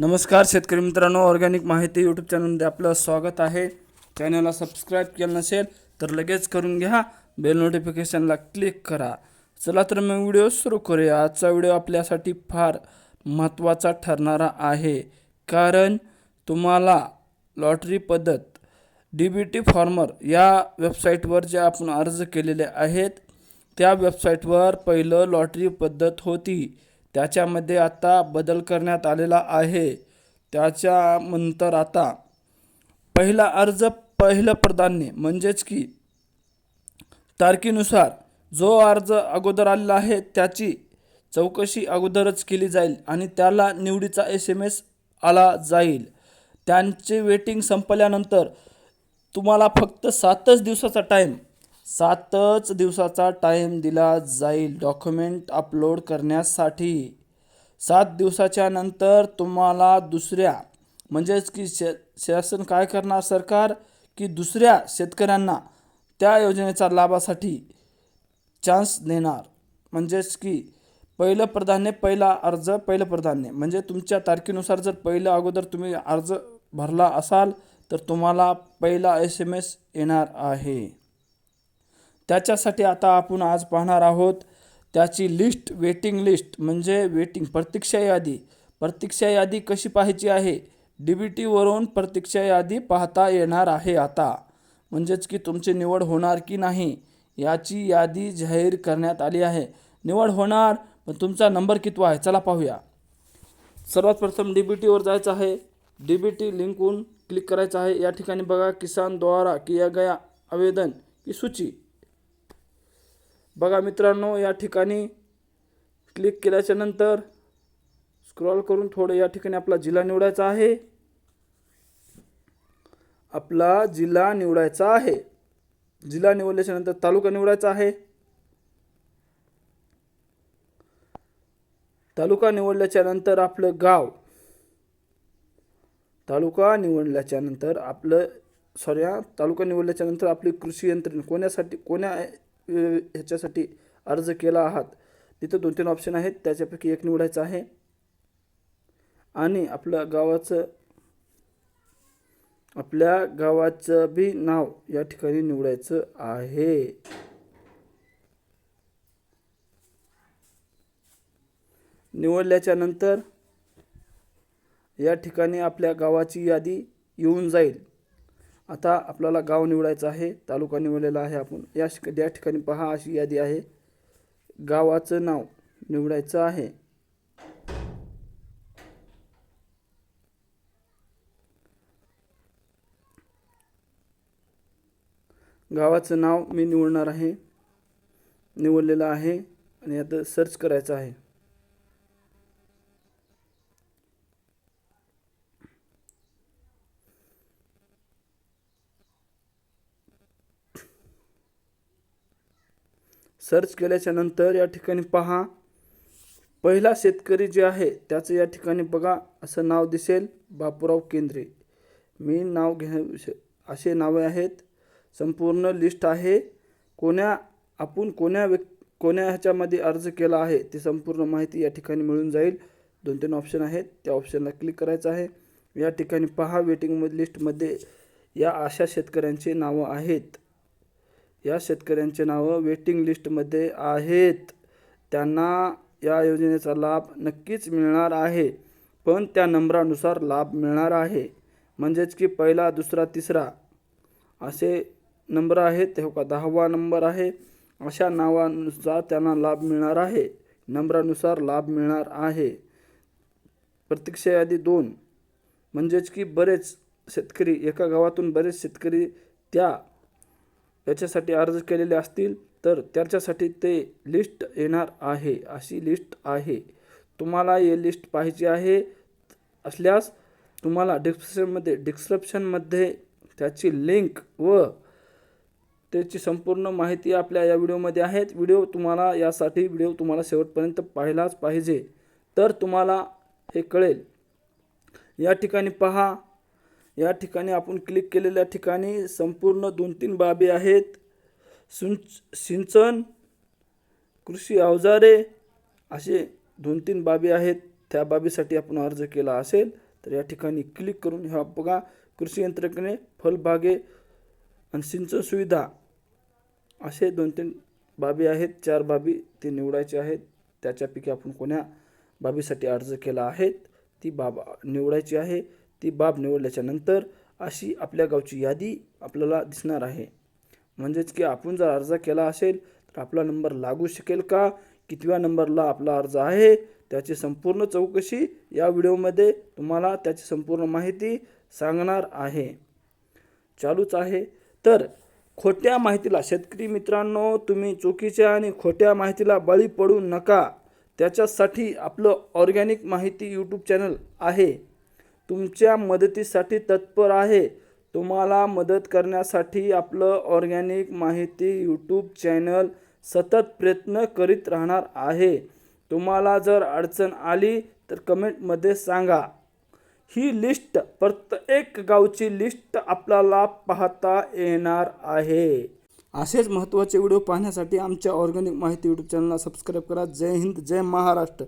नमस्कार शेतकरी मित्रांनो ऑर्गॅनिक माहिती यूट्यूब चॅनलमध्ये आपलं स्वागत आहे. चॅनलला सबस्क्राईब केलं नसेल तर लगेच करून घ्या. बेल नोटिफिकेशनला क्लिक करा. चला तर मग व्हिडिओ सुरू करूया. आजचा व्हिडिओ आपल्यासाठी फार महत्त्वाचा ठरणारा आहे. कारण तुम्हाला लॉटरी पद्धत डी बी टी फॉर्मर या वेबसाईटवर जे आपण अर्ज केलेले आहेत त्या वेबसाईटवर पहिलं लॉटरी पद्धत होती. त्याच्यामध्ये आता बदल करण्यात आलेला आहे. त्याच्यानंतर आता पहिला अर्ज पहिलं प्राधान्य म्हणजेच की तारखेनुसार जो अर्ज अगोदर आलेला आहे त्याची चौकशी अगोदरच केली जाईल आणि त्याला निवडीचा एस एम एस आला जाईल. त्यांचे वेटिंग संपल्यानंतर तुम्हाला फक्त सातच दिवसाचा टाईम सातच दिवसाचा टाईम दिला जाईल डॉक्युमेंट अपलोड करण्यासाठी. सात दिवसाच्या नंतर तुम्हाला दुसऱ्या म्हणजेच की शे शासन काय करणार सरकार? की दुसऱ्या शेतकऱ्यांना त्या योजनेचा लाभासाठी चान्स देणार. म्हणजेच की पहिलं प्राधान्य पहिला अर्ज पहिलं प्राधान्य. म्हणजे तुमच्या तारखेनुसार जर पहिलं अगोदर तुम्ही अर्ज भरला असाल तर तुम्हाला पहिला एस एम एस येणार आहे. त्याच्यासाठी आता आपण आज पाहणार आहोत त्याची लिस्ट वेटिंग लिस्ट म्हणजे वेटिंग प्रतीक्षा यादी. प्रतीक्षा यादी कशी पाहायची आहे? डी बी टीवरून प्रतीक्षा यादी पाहता येणार आहे आता. म्हणजेच की तुमची निवड होणार की नाही याची यादी जाहीर करण्यात आली आहे. निवड होणार पण तुमचा नंबर कितवा आहे? चला पाहूया. सर्वात प्रथम डी बी टीवर जायचं आहे. डी बी टी लिंकून क्लिक करायचं आहे. या ठिकाणी बघा किसान द्वारा किया गया आवेदन की सूची. बघा मित्रांनो या ठिकाणी क्लिक केल्याच्यानंतर स्क्रॉल करून थोडं या ठिकाणी आपला जिल्हा निवडायचा आहे. आपला जिल्हा निवडायचा आहे. जिल्हा निवडल्याच्या नंतर तालुका निवडायचा आहे. तालुका निवडल्याच्या नंतर आपलं गाव. तालुका निवडल्याच्या नंतर आपलं सॉरी तालुका निवडल्याच्या नंतर आपली कृषी यंत्रणा कोण्यासाठी कोण्या ह्याच्यासाठी अर्ज केला आहात. तिथं दोन तीन ऑप्शन आहेत. त्याच्यापैकी एक निवडायचं आहे. आणि आपलं गावाचं आपल्या गावाचं बी नाव या ठिकाणी निवडायचं आहे. निवडल्याच्या नंतर या ठिकाणी आपल्या गावाची यादी येऊन जाईल. आता आपल्याला गाव निवडायचं आहे तालुका निवडलेला आहे आपण. या शिक या ठिकाणी पहा अशी यादी आहे. गावाचं नाव निवडायचं आहे. गावाचं नाव मी निवडणार आहे. निवडलेलं आहे आणि आता सर्च करायचं आहे. सर्च केल्याच्यानंतर या ठिकाणी पहा. पहिला शेतकरी जे आहे त्याचं या ठिकाणी बघा असं नाव दिसेल बापूराव केंद्रे. मी नाव घे असे नावे आहेत. संपूर्ण लिस्ट आहे. कोण्या आपण कोण्या व्यक् कोण्या ह्याच्यामध्ये अर्ज केला आहे ती संपूर्ण माहिती या ठिकाणी मिळून जाईल. दोन तीन ऑप्शन आहेत. त्या ऑप्शनला क्लिक करायचं आहे. या ठिकाणी पहा वेटिंग लिस्टमध्ये या अशा शेतकऱ्यांची नावं आहेत. या शेतकऱ्यांचे नावं वेटिंग लिस्टमध्ये आहेत. त्यांना या योजनेचा लाभ नक्कीच मिळणार आहे पण त्या नंबरानुसार लाभ मिळणार आहे. म्हणजेच की पहिला दुसरा तिसरा असे नंबर आहेत हो का दहावा नंबर आहे. अशा नावानुसार त्यांना लाभ मिळणार आहे. नंबरानुसार लाभ मिळणार आहे. प्रतीक्षा यादी दोन. म्हणजेच की बरेच शेतकरी एका गावातून बरेच शेतकरी त्या याच्यासाठी अर्ज केलेले असतील तर त्याच्यासाठी ते लिस्ट येणार आहे अशी लिस्ट आहे. तुम्हाला हे लिस्ट पाहिजे आहे असल्यास तुम्हाला डिस्क्रिप्शनमध्ये डिस्क्रिप्शनमध्ये त्याची लिंक व त्याची संपूर्ण माहिती आपल्या या व्हिडिओमध्ये आहेत. व्हिडिओ तुम्हाला यासाठी व्हिडिओ तुम्हाला शेवटपर्यंत पाहिलाच पाहिजे. तर तुम्हाला हे कळेल. या ठिकाणी पहा या ठिकाणी आपण क्लिक केलेल्या ठिकाणी संपूर्ण दोन तीन बाबी आहेत. सुंच सिंचन कृषी अवजारे असे दोन तीन बाबी आहेत. त्या बाबीसाठी आपण अर्ज केला असेल तर या ठिकाणी क्लिक करून ह्या बघा कृषी यंत्रणेने फलबागे आणि सिंचन सुविधा असे दोन तीन बाबी आहेत. चार बाबी ते निवडायचे आहेत. त्याच्यापैकी आपण कोण्या बाबीसाठी अर्ज केला आहे ती बाब निवडायची आहे. ती बाब निवडल्याच्या नंतर अशी आपल्या गावची यादी आपल्याला दिसणार आहे. म्हणजेच की आपण जर अर्ज केला असेल तर आपला नंबर लागू शकेल का? कितव्या नंबरला आपला अर्ज आहे? त्याची संपूर्ण चौकशी या व्हिडिओमध्ये तुम्हाला त्याची संपूर्ण माहिती सांगणार आहे. चालूच आहे. तर खोट्या माहितीला शेतकरी मित्रांनो तुम्ही चुकीच्या आणि खोट्या माहितीला बळी पडू नका. त्याच्यासाठी आपलं ऑर्गॅनिक माहिती यूट्यूब चॅनल आहे. तुमच्या मदतीसाठी तत्पर आहे. तुम्हाला मदत करण्यासाठी आपलं ऑर्गॅनिक माहिती यूट्यूब चॅनल सतत प्रयत्न करीत राहणार आहे. तुम्हाला जर अडचण आली तर कमेंटमध्ये सांगा. ही लिस्ट प्रत्येक गावची लिस्ट आपल्याला पाहता येणार आहे. असेच महत्त्वाचे व्हिडिओ पाहण्यासाठी आमच्या ऑर्गॅनिक माहिती यूट्यूब चॅनलला सबस्क्राईब करा. जय हिंद जय महाराष्ट्र.